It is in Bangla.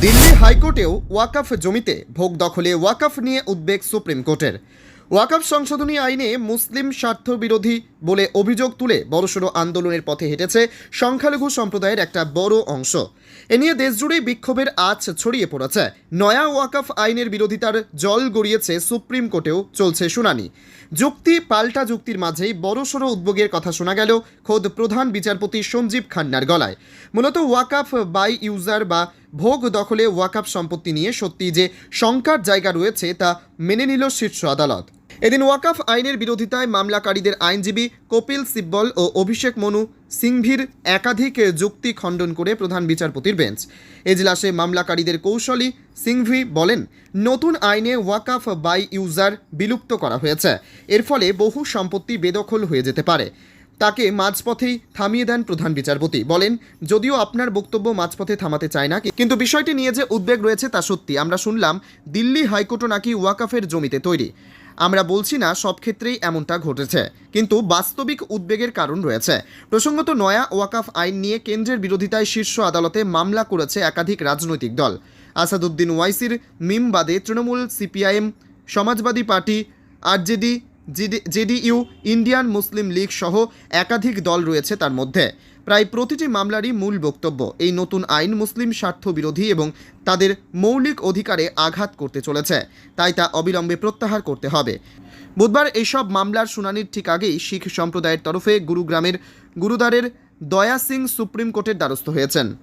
দিল্লি হাইকোর্টেও ওয়াকাফ জমিতে ভোগ দখলে ওয়াকাফ নিয়ে উদ্বেগ সুপ্রিম কোর্টের। ওয়াকাফ সংশোধনী আইনে মুসলিম স্বার্থ বিরোধী বলে অভিযোগ তুলে বড়সড় আন্দোলনের পথে হেঁটেছে সংখ্যালঘু সম্প্রদায়ের একটা বড় অংশ। এ নিয়ে দেশজুড়েই বিক্ষোভের আঁচ ছড়িয়ে পড়েছে। নয়া ওয়াকাফ আইনের বিরোধিতার জল গড়িয়েছে সুপ্রিম কোর্টেও চলছে শুনানি। যুক্তি পাল্টা যুক্তির মাঝেই বড়সড় উদ্যোগের কথা শোনা গেল খোদ প্রধান বিচারপতি সঞ্জীব খান্নার গলায়। মূলত ওয়াকাফ বাই ইউজার বা ভোগ দখলে ওয়াকাফ সম্পত্তি নিয়ে সত্যি যে শঙ্কার জায়গা রয়েছে তা মেনে নিল শীর্ষ আদালত। এদিন ওয়াকাফ আইনের বিরোধিতায় মামলাকারীদের আইনজীবী কপিল সিব্বল ও অভিষেক মনু সিংভির একাধিক যুক্তি খণ্ডন করে প্রধান বিচারপতির বেঞ্চ। এজলাসে মামলাকারীদের কৌশলী সিংভি বলেন, নতুন আইনে ওয়াকাফ বাই ইউজার বিলুপ্ত করা হয়েছে। এর ফলে বহু সম্পত্তি বেদখল হয়ে যেতে পারে। তাকে মাঝপথেই থামিয়ে দেন প্রধান বিচারপতি। বলেন, যদিও আপনার বক্তব্য মাঝপথে থামাতে চায় না, কিন্তু বিষয়টি নিয়ে যে উদ্বেগ রয়েছে তা সত্যি। আমরা শুনলাম, দিল্লি হাইকোর্টও নাকি ওয়াকাফের জমিতে তৈরি। আমরা বলছি না, সব ক্ষেত্রেই এমনটা ঘটেছে, কিন্তু বাস্তবিক উদ্বেগের কারণ রয়েছে। প্রসঙ্গত, নয়া ওয়াকাফ আইন নিয়ে কেন্দ্রের বিরোধিতায় শীর্ষ আদালতে মামলা করেছে একাধিক রাজনৈতিক দল। আসাদুদ্দিন ওয়াইসির মিম বাদে Trinamool CPIM, Samajwadi party, RJD JDU, Indian Muslim league সহ একাধিক দল রয়েছে তার মধ্যে। প্রায় প্রতিটি মামলারই মূল বক্তব্য। এই নতুন আইন মুসলিম স্বার্থ বিরোধী এবং তাদের মৌলিক অধিকারে আঘাত করতে চলেছে। তাই তা অবিলম্বে প্রত্যাহার করতে হবে। বুধবার এইসব মামলার শুনানির ঠিক আগেই শিখ সম্প্রদায়ের তরফে গুরুগ্রামের গুরুদ্বারের দয়া সিং সুপ্রিম কোর্টের দ্বারস্থ হয়েছেন।